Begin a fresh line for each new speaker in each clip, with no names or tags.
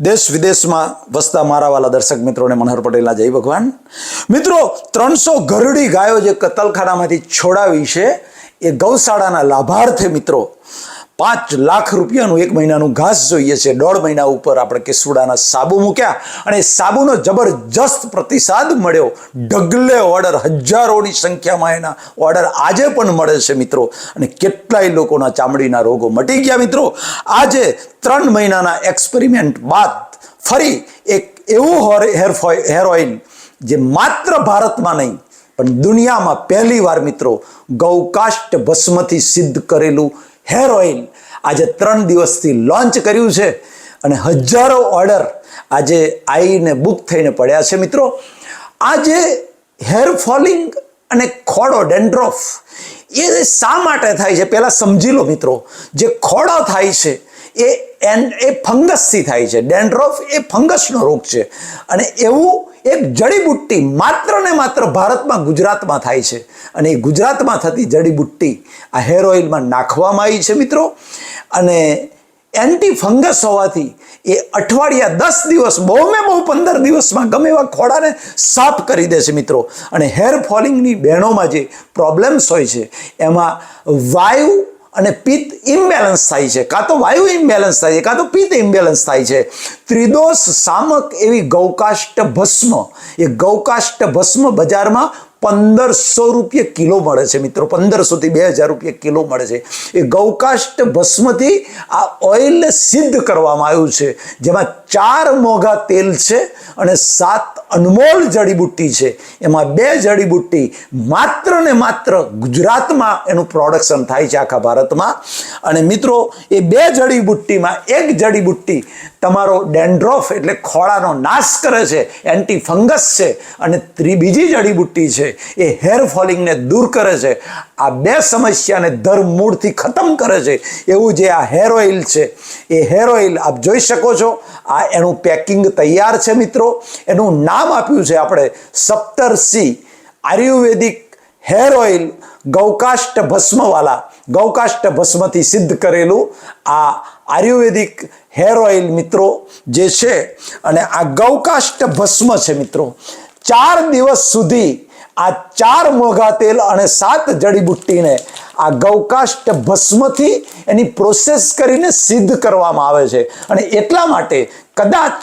દેશ વિદેશમાં વસતા મારા વાલા દર્શક મિત્રોને મનહર પટેલના જય ભગવાન. મિત્રો, ત્રણસો ઘરડી ગાયો જે કતલખાનામાંથી છોડાવી છે, એ ગૌશાળાના લાભાર્થે મિત્રો પાંચ લાખ રૂપિયાનું એક મહિનાનું ઘાસ જોઈએ છે. દોઢ મહિના ઉપર આપણે કેસુડાના સાબુ મૂક્યા અને સાબુનો જબરજસ્ત પ્રતિસાદ મળ્યો. ઢગલે ઓર્ડર, હજારોની સંખ્યામાં એના ઓર્ડર આજે પણ મળે છે મિત્રો. અને કેટલાય લોકોના ચામડીના રોગો મટી ગયા મિત્રો. આજે ત્રણ મહિનાના એક્સપેરિમેન્ટ બાદ ફરી એક એવું હેર હેર ઓઇલ જે માત્ર ભારતમાં નહીં, પણ દુનિયામાં પહેલી વાર મિત્રો ગૌકાષ્ટ ભસ્મથી સિદ્ધ કરેલું હેર ઓઇલ આજે ત્રણ દિવસથી લોન્ચ કર્યું છે અને હજારો ઓર્ડર આજે આવીને બુક થઈને પડ્યા છે મિત્રો. આજે હેર ફોલિંગ અને ખોડો ડેન્ડ્રોફ એ શા માટે થાય છે? પહેલાં સમજી લો મિત્રો, જે ખોડો થાય છે એ એન, એ ફંગસથી થાય છે. ડેન્ડ્રોફ એ ફંગસનો રોગ છે. અને એવું એક જડીબુટ્ટી માત્ર ને માત્ર ભારતમાં ગુજરાતમાં થાય છે. અને એ ગુજરાતમાં થતી જડીબુટ્ટી આ હેર ઓઇલમાં નાખવામાં આવી છે મિત્રો. અને એન્ટી ફંગસ હોવાથી એ અઠવાડિયા દસ દિવસ બહુ મેં બહુ પંદર દિવસમાં ગમે એવા ખોડાને સાફ કરી દે છે મિત્રો. અને હેર ફોલિંગની બહેનોમાં જે પ્રોબ્લેમ્સ હોય છે, એમાં વાયુ અને પિત્ત ઇમ્બેલેન્સ થાય છે. કાં તો વાયુ ઇમ્બેલેન્સ થાય છે, કાં તો પિત્ત ઇમ્બેલેન્સ થાય છે. ત્રિદોષ સામક એવી ગૌકાષ્ટ ભસ્મ. એ ગૌકાષ્ટ ભસ્મ બજારમાં પંદરસો રૂપિયા કિલો મળે છે મિત્રો. પંદરસોથી બે હજાર રૂપિયા કિલો મળે છે. એ ગૌકાષ્ટ ભસ્મથી આ ઓઇલ સિદ્ધ કરવામાં આવ્યું છે. જેમાં ચાર મોઘા તેલ છે અને સાત અનમોલ જડીબુટ્ટી છે. એમાં બે જડીબુટ્ટી માત્ર ને માત્ર ગુજરાતમાં એનું પ્રોડક્શન થાય છે આખા ભારતમાં. અને મિત્રો, એ બે જડીબુટ્ટીમાં એક જડીબુટ્ટી તમારો ડેન્ડ્રોફ એટલે ખોળાનો નાશ કરે છે એન્ટી ફંગસ છે, અને ત્રી, બીજી જડીબુટ્ટી છે, એ હેર ફોલિંગને દૂર કરે છે. આ બે સમસ્યાને ધરમૂળથી ખતમ કરે છે. એવું જે આ હેર ઓઇલ છે, એ હેર ઓઇલ આપ જોઈ શકો છો. આ એનું પેકિંગ તૈયાર છે મિત્રો. એનું નામ આપ્યું છે આપણે. સપ્તરસી આયુર્વેદિક હેર ઓઇલ, ગૌકાષ્ટ ભસ્મવાલા. ગૌકાષ્ટ ભસ્મથી સિદ્ધ કરેલું આ આયુર્વેદિક હેર ઓઇલ મિત્રો જે છે અને આ ગૌકાષ્ટ ભસ્મ છે મિત્રો. ચાર દિવસ સુધી આ ચાર મોઘા તેલ અને સાત જડીબુટ્ટીને આ ગૌકાષ્ટ ભસ્મથી એની પ્રોસેસ કરીને સિદ્ધ કરવામાં આવે છે. અને એટલા માટે કદાચ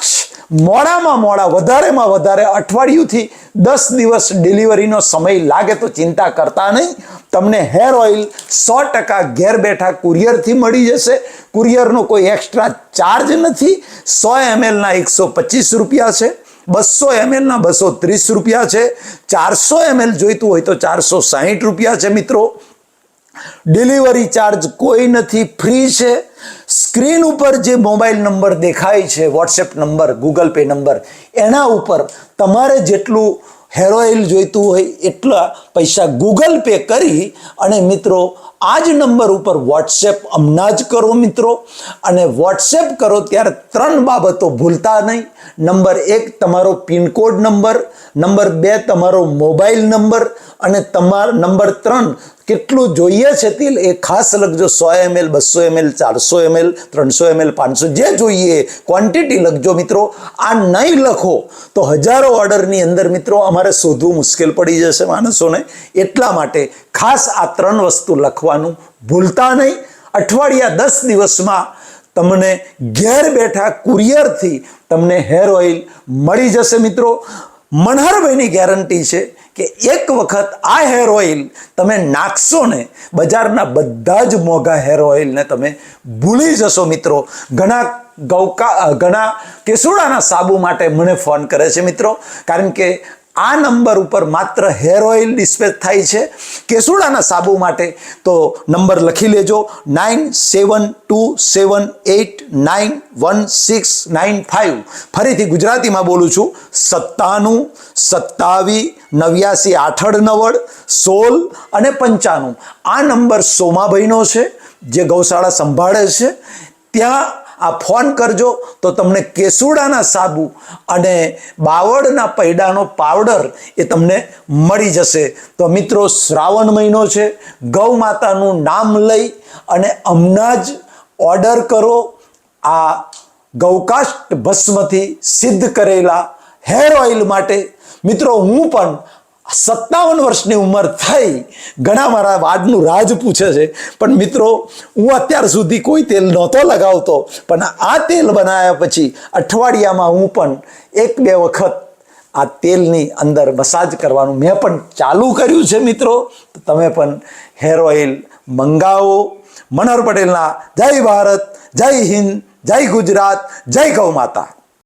મોડામાં મોડા, વધારેમાં વધારે અઠવાડિયુંથી દસ દિવસ ડિલિવરીનો સમય લાગે તો ચિંતા કરતા નહીં. તમને હેર ઓઇલ સો ટકા ઘેર બેઠા કુરિયરથી મળી જશે. કુરિયરનો કોઈ એક્સ્ટ્રા ચાર્જ નથી. સો એમએલના એકસો પચીસ રૂપિયા છે. બસો એમએલના બસો ત્રીસ રૂપિયા છે. ચારસો એમએલ જોઈતું હોય તો ચારસો સાહીઠ રૂપિયા છે મિત્રો. ડિલિવરી ચાર્જ કોઈ નથી. ફ્રી છે. સ્ક્રીન ઉપર જે મોબાઈલ નંબર દેખાય છે WhatsApp number Google Pay number, એના ઉપર તમારે જેટલું હેર ઓઇલ જોઈતું હોય એટલા પૈસા ગૂગલ પે કરી અને મિત્રો આ જ નંબર ઉપર વોટ્સએપ હમણાં જ કરો મિત્રો. અને વોટ્સએપ કરો ત્યારે ત્રણ બાબતો ભૂલતા નહીં. નંબર એક, તમારો પિનકોડ નંબર. નંબર બે, તમારો મોબાઈલ નંબર. અને તમાર, નંબર ત્રણ, કેટલું જોઈએ છે તેલ? એ ખાસ લખજો સો એમએલ બસો એમએલ ચારસો એમએલ ત્રણસો એમએલ પાંચસો, જે જોઈએ ક્વોન્ટિટી લખજો મિત્રો. આ નહીં લખો તો હજારો ઓર્ડરની અંદર મિત્રો અમારે શોધવું મુશ્કેલ પડી જશે માણસોને. એટલા માટે ખાસ આ ત્રણ વસ્તુ લખવાનું ભૂલતા નહીં. અઠવાડિયા દસ દિવસમાં તમને ઘેર બેઠા કુરિયરથી તમને હેર ઓઇલ મળી જશે મિત્રો. મનહરભાઈની ગેરંટી છે કે એક વખત આ હેર ઓઇલ તમે નાખશો ને, બજારના બધા જ મોંઘા હેર ઓઇલને તમે ભૂલી જશો મિત્રો. ઘણા ગૌકા, ઘણા કેસુડાના સાબુ માટે મને ફોન કરે છે મિત્રો. કારણ કે આ નંબર ઉપર માત્ર હેર ઓઇલ ડિસ્પેચ થાય છે કેસુડાના સાબુ માટે. તો નંબર લખી લેજો nine seven two seven eight nine one six nine five ફરીથી ગુજરાતીમાં બોલું છું સત્તાણું, સત્તાવી, નવ્યાસી આઠડ નવડ સોળ અને પંચાણું. આ નંબર સોમાભાઈનો છે, જે ગૌશાળા સંભાળે છે. ત્યાં આ ફોન કરજો તો તમને કેસુડાના સાબુ અને બાવળના પૈડાનો પાવડર એ તમને મળી જશે. તો મિત્રો, શ્રાવણ મહિનો છે, ગૌ માતાનું નામ લઈ અને હમણાં જ ઓર્ડર કરો. આ ગૌકાષ્ટ ભસ્મથી સિદ્ધ કરેલા હેર ઓઇલ માટે. મિત્રો, હું પણ સત્તાવન વર્ષની ઉંમર થઈ ઘણા મારા વાડનું રાજ પૂછે છે. પણ મિત્રો, હું અત્યાર સુધી કોઈ તેલ નહોતો લગાવતો, પણ આ તેલ બનાવ્યા પછી અઠવાડિયામાં હું પણ એક બે વખત આ તેલની અંદર મસાજ કરવાનું મેં પણ ચાલુ કર્યું છે મિત્રો. તો તમે પણ હેર ઓઇલ મંગાવો. મનોહર પટેલના, જય ભારત, જય હિન્દ, જય ગુજરાત, જય ગૌ માતા.